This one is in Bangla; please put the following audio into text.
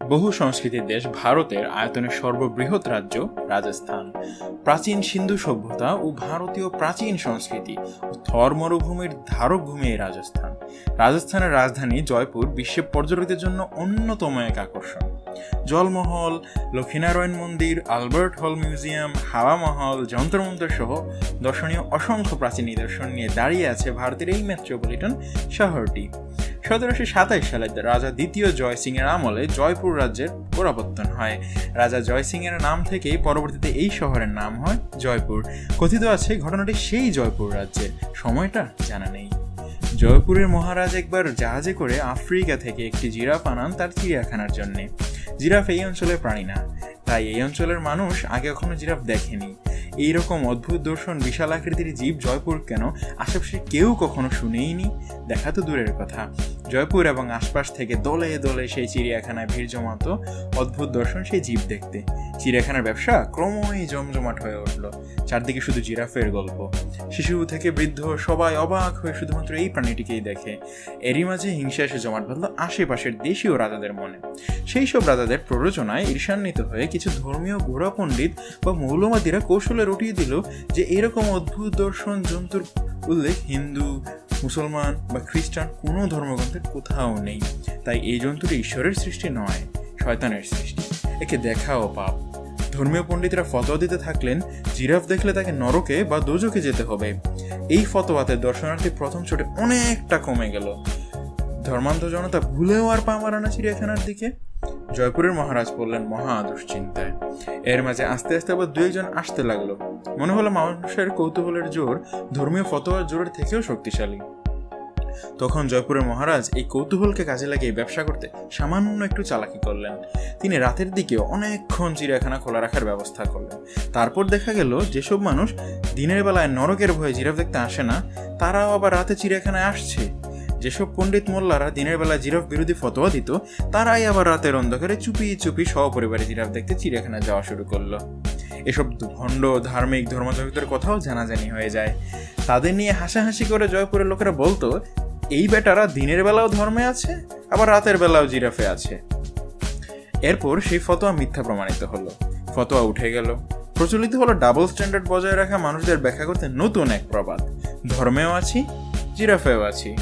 বহু সংস্কৃতির দেশ ভারতের আয়তনের সর্ববৃহৎ রাজ্য রাজস্থান। প্রাচীন সিন্ধু সভ্যতা ও ভারতীয় প্রাচীন সংস্কৃতি থর মরুভূমির ধারক ভূমি এই রাজস্থান। রাজস্থানের রাজধানী জয়পুর বিশ্বে পর্যটকদের জন্য অন্যতম এক আকর্ষণ। জলমহল লক্ষ্মীনারায়ণ মন্দির, আলবার্ট হল মিউজিয়াম, হাওয়া মহল, যন্ত্রমন্ত্র সহ দর্শনীয় অসংখ্য প্রাচীন নিদর্শন নিয়ে দাঁড়িয়ে আছে ভারতের এই মেট্রোপলিটন শহরটি। সতেরোশো সাতাইশ সালে রাজা দ্বিতীয় জয় সিং এর আমলে জয়পুর রাজ্যের গোড়াপত্তন হয়। রাজা জয় সিং এর নাম থেকেই পরবর্তীতে এই শহরের নাম হয় জয়পুর। কথিত আছে ঘটনাটি সেই জয়পুর রাজ্যের। সময়টা জানা নেই। জয়পুরের মহারাজ একবার জাহাজে করে আফ্রিকা থেকে একটি জিরাফ আনান তার চিড়িয়াখানার জন্য। জিরাফ এই অঞ্চলের প্রাণী না। তাই এই অঞ্চলের মানুষ আগে কখনো জিরাফ দেখেনি। এইরকম অদ্ভুত দর্শন, বিশাল আকৃতির জীব জয়পুর কেন, আশেপাশে কেউ কখনো শুনেইনি? দেখা তো দূরের কথা। জয়পুর এবং আশপাশ থেকে দলে দলে সেই চিড়িয়াখানায় ভিড় জমাতো অদ্ভুত দর্শন সেই জীব দেখতে। চিড়িয়াখানার ব্যবসা ক্রমই জমজমাট হয়ে উঠল। চারদিকে শুধু জিরাফের গল্প। শিশু থেকে বৃদ্ধ সবাই অবাক হয়ে শুধুমাত্র এই প্রাণীটিকেই দেখে। এরই মাঝে হিংসা এসে জমাট বাঁধল আশেপাশের দেশীয় রাজাদের মনে। সেই সব রাজাদের প্ররোচনায় ঈর্ষান্বিত হয়ে কিছু ধর্মীয় ঘোড়া পণ্ডিত বা মৌলবাদীরা কৌশলে রটিয়ে দিল যে এরকম অদ্ভুত দর্শন জন্তুর উল্লেখ হিন্দু মুসলমান বা খ্রিস্টান কোনো ধর্মগ্রন্থের কোথাও নেই। তাই এই জন্তুটি ঈশ্বরের সৃষ্টি নয়, শয়তানের সৃষ্টি। একে দেখাও পাপ। ধর্মীয় পণ্ডিতরা ফতোয়া দিতে থাকলেন, জিরাফ দেখলে তাকে নরকে বা দোজকে যেতে হবে। এই ফতোয়াতে দর্শনার্থী প্রথম ছোটে অনেকটা কমে গেল। ধর্মান্ত জনতা ভুলেও আর পা মারানা চিড়িয়াখানার দিকে? জয়পুরের মহারাজ পড়লেন মহা দুশ্চিন্তায়। এর মাঝে আস্তে আস্তে আবার দু একজন আসতে লাগল। মনে হলো মানুষের কৌতূহলের জোর ধর্মীয় ফতোয়ার জোরের থেকেও শক্তিশালী। তখন জয়পুরের মহারাজ এই কৌতূহলকে কাজে লাগিয়ে ব্যবসা করতে সামান্য একটু চালাকি করলেন। তিনি রাতের দিকে অনেকক্ষণ চিড়িয়াখানা খোলা রাখার ব্যবস্থা করলেন। তারপর দেখা গেল, যেসব মানুষ দিনের বেলায় নরকের ভয়ে জিরাফ দেখতে আসে না, তারাও আবার রাতে চিড়িয়াখানায় আসছে। যেসব পণ্ডিত মোল্লারা দিনের বেলা জিরাফ বিরোধী ফতোয়া দিত, তারাই আবার রাতের অন্ধকারে চুপি চুপি সহপরিবারে জিরাফ দেখতে চিড়িয়াখানায় যাওয়া শুরু করল। এসব ভণ্ড ধার্মিক ধর্মজগতের কথাও জানাজানি হয়ে যায়। তাদের নিয়ে হাসাহাসি করে জয়পুরের লোকেরা বলতো এই বেটারা দিনের বেলাও ধর্মে আছে, আবার রাতের বেলাও জিরাফে আছে। এরপর সেই ফতোয়া মিথ্যা প্রমাণিত হলো। ফতোয়া উঠে গেল। প্রচলিত হলো ডাবল স্ট্যান্ডার্ড বজায় রাখা মানুষদের ব্যাখ্যা করতে নতুন এক প্রবাদ। ধর্মেও আছি, জিরাফেও আছি।